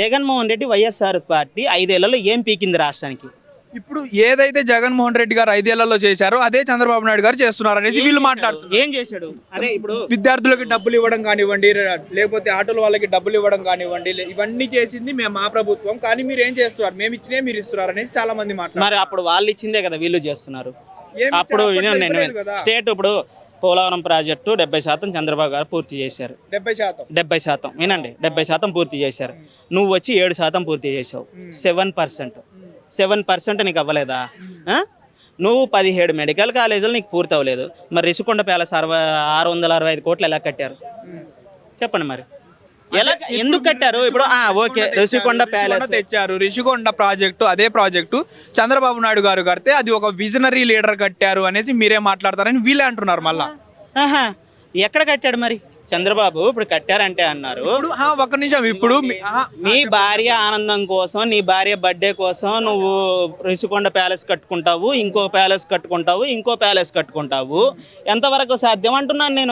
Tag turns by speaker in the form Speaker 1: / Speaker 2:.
Speaker 1: Jaganmohan Reddy YSR party ఐదేళ్ళలో ఏం పీకింది రాష్ట్రానికి?
Speaker 2: ఇప్పుడు ఏదైతే జగన్మోహన్ రెడ్డి గారు ఐదేళ్ళలో చేశారో అదే చంద్రబాబు నాయుడు గారు చేస్తున్నారు అనేసి వీళ్ళు మాట్లాడుతున్నారు.
Speaker 1: ఏం చేశాడు? అదే ఇప్పుడు
Speaker 2: విద్యార్థులకు డబ్బులు ఇవ్వడం కానివ్వండి లేకపోతే ఆటోల వాళ్ళకి డబ్బులు ఇవ్వడం కానివ్వండి ఇవన్నీ చేసింది మేము మా ప్రభుత్వం. కానీ మీరు ఏం చేస్తున్నారు? మేము ఇచ్చినే మీరు ఇస్తున్నారు అనేసి చాలా మంది మాట్లాడారు
Speaker 1: మరి అప్పుడు వాళ్ళు ఇచ్చిందే కదా వీళ్ళు చేస్తున్నారు? అప్పుడు. స్టేట్ ఇప్పుడు పోలవరం ప్రాజెక్టు డెబ్బై శాతం చంద్రబాబు గారు పూర్తి చేశారు.
Speaker 2: డెబ్బై శాతం?
Speaker 1: డెబ్బై శాతం. వినండి డెబ్బై శాతం పూర్తి చేశారు. నువ్వు వచ్చి ఏడు శాతం పూర్తి చేసావు సెవెన్ పర్సెంట్. సెవెన్ పర్సెంట్ నీకు అవ్వలేదా? నువ్వు పదిహేడు మెడికల్ కాలేజీలు నీకు పూర్తి అవ్వలేదు మరి రిషికొండ ప్యాలెస్ అరవై ఆరు వందల అరవై ఐదు కోట్లు ఎలా కట్టారు? చెప్పండి మరి. ఎలా ఎందుకు కట్టారు? ఇప్పుడు ఆ, ఓకే రిషికొండ ప్యాలెస్.
Speaker 2: తెచ్చారు రిషికొండ ప్రాజెక్టు అదే ప్రాజెక్టు. చంద్రబాబు నాయుడు గారు కడితే అది ఒక విజనరీ లీడర్ కట్టారు అనేసి మీరే మాట్లాడతారని వీళ్ళే అంటున్నారు మళ్ళా.
Speaker 1: ఎక్కడ కట్టాడు మరి? చంద్రబాబు ఇప్పుడు కట్టారంటే అన్నారు.
Speaker 2: ఒక్క నిమిషం ఇప్పుడు
Speaker 1: నీ భార్య ఆనందం కోసం నీ భార్య బర్త్డే కోసం నువ్వు రిషికొండ ప్యాలెస్ కట్టుకుంటావు ఇంకో ప్యాలెస్ కట్టుకుంటావు ఇంకో ప్యాలెస్ కట్టుకుంటావు. ఎంతవరకు సాధ్యం? అంటున్నాను నేను.